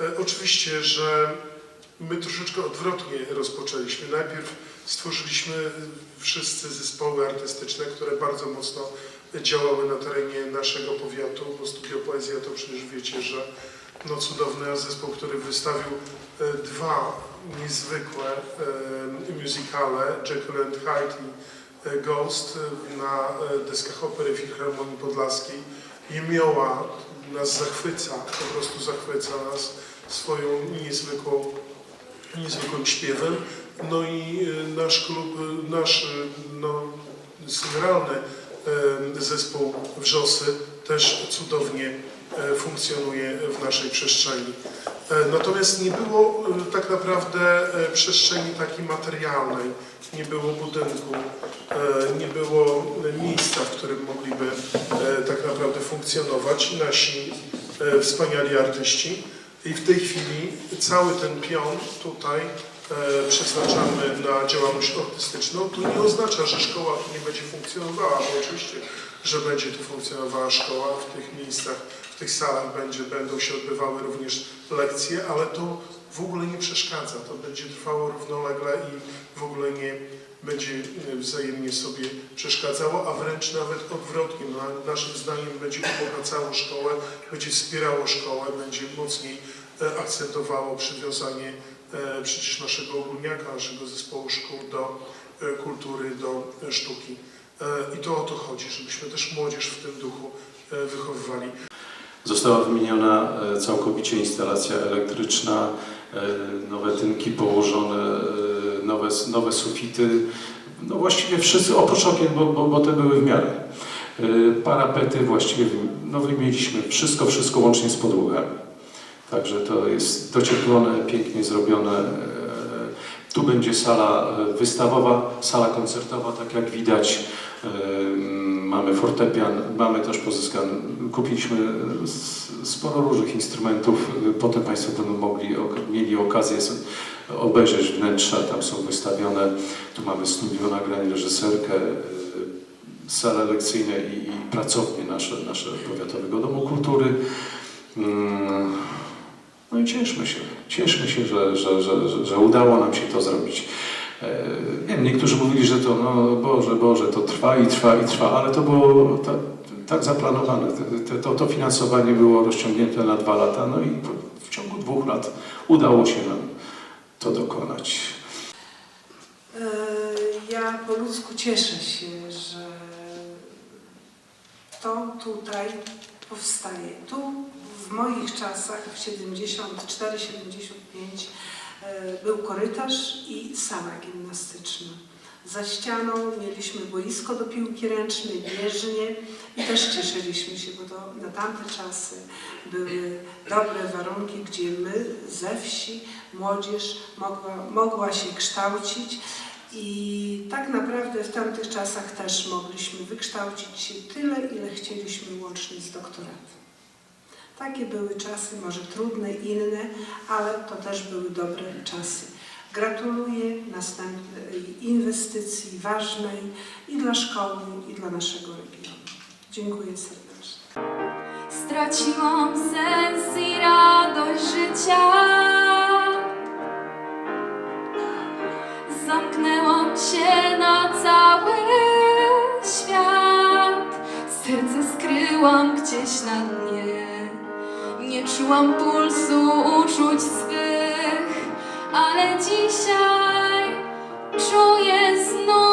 E, Oczywiście, że my troszeczkę odwrotnie rozpoczęliśmy. Najpierw stworzyliśmy wszyscy zespoły artystyczne, które bardzo mocno działały na terenie naszego powiatu, bo Studio Poezja to przecież wiecie, że no cudowny zespół, który wystawił e, dwa niezwykłe e, musicale, Jekyll and Hyde i e, Ghost e, na e, deskach opery Filharmonii Podlaskiej. Jemioła nas zachwyca, po prostu zachwyca nas swoją niezwykłą, niezwykłym śpiewem. No i e, nasz klub, e, nasz e, no, e, zespół Wrzosy też cudownie funkcjonuje w naszej przestrzeni. E, Natomiast nie było e, tak naprawdę e, przestrzeni takiej materialnej, nie było budynku, nie było miejsca, w którym mogliby tak naprawdę funkcjonować nasi wspaniali artyści. I w tej chwili cały ten pion tutaj przeznaczamy na działalność artystyczną. To nie oznacza, że szkoła nie będzie funkcjonowała, bo oczywiście, że będzie tu funkcjonowała szkoła w tych miejscach, w tych salach będzie, będą się odbywały również lekcje, ale to w ogóle nie przeszkadza. To będzie trwało równolegle i w ogóle nie będzie e, wzajemnie sobie przeszkadzało, a wręcz nawet odwrotnie. Na, naszym zdaniem będzie ubogacało szkołę, będzie wspierało szkołę, będzie mocniej e, akcentowało przywiązanie e, przecież naszego ogólniaka, naszego zespołu szkół do e, kultury, do e, sztuki. E, I to o to chodzi, żebyśmy też młodzież w tym duchu e, wychowywali. Została wymieniona e, całkowicie instalacja elektryczna, e, nowe tynki położone, e, nowe, nowe sufity. No właściwie wszyscy, oprócz okien, bo, bo, bo te były w miarę. E, Parapety właściwie, no wymieniliśmy wszystko, wszystko łącznie z podłogami. Także to jest docieplone, pięknie zrobione. E, Tu będzie sala e, wystawowa, sala koncertowa, tak jak widać. E, Mamy fortepian, mamy też pozyskane, kupiliśmy sporo różnych instrumentów. Potem Państwo będą mogli, mieli okazję obejrzeć wnętrza, tam są wystawione. Tu mamy studio nagrań, reżyserkę, sale lekcyjne i, i pracownie nasze, nasze Powiatowego Domu Kultury. Mm, cieszmy się, cieszmy się, że, że, że, że, udało nam się to zrobić. E, Wiem, niektórzy mówili, że to, no Boże, Boże, to trwa i trwa i trwa, ale to było ta, tak zaplanowane. To, to finansowanie było rozciągnięte na dwa lata, no i w- w ciągu dwóch lat udało się nam to dokonać. E, Ja po ludzku cieszę się, że to tutaj powstaje. Tu w moich czasach, w 74-75, e, był korytarz i sala gimnastyczna. Za ścianą mieliśmy boisko do piłki ręcznej, bieżnie i też cieszyliśmy się, bo to na tamte czasy były dobre warunki, gdzie my ze wsi, młodzież mogła, mogła się kształcić i tak naprawdę w tamtych czasach też mogliśmy wykształcić się tyle, ile chcieliśmy łącznie z doktoratem. Takie były czasy, może trudne, inne, ale to też były dobre czasy. Gratuluję następnej inwestycji ważnej i dla szkoły, i dla naszego regionu. Dziękuję serdecznie. Straciłam sens i radość życia. Zamknęłam się na cały świat. Serce skryłam gdzieś na dnie. Straciłam pulsu uczuć swych, ale dzisiaj czuję znów.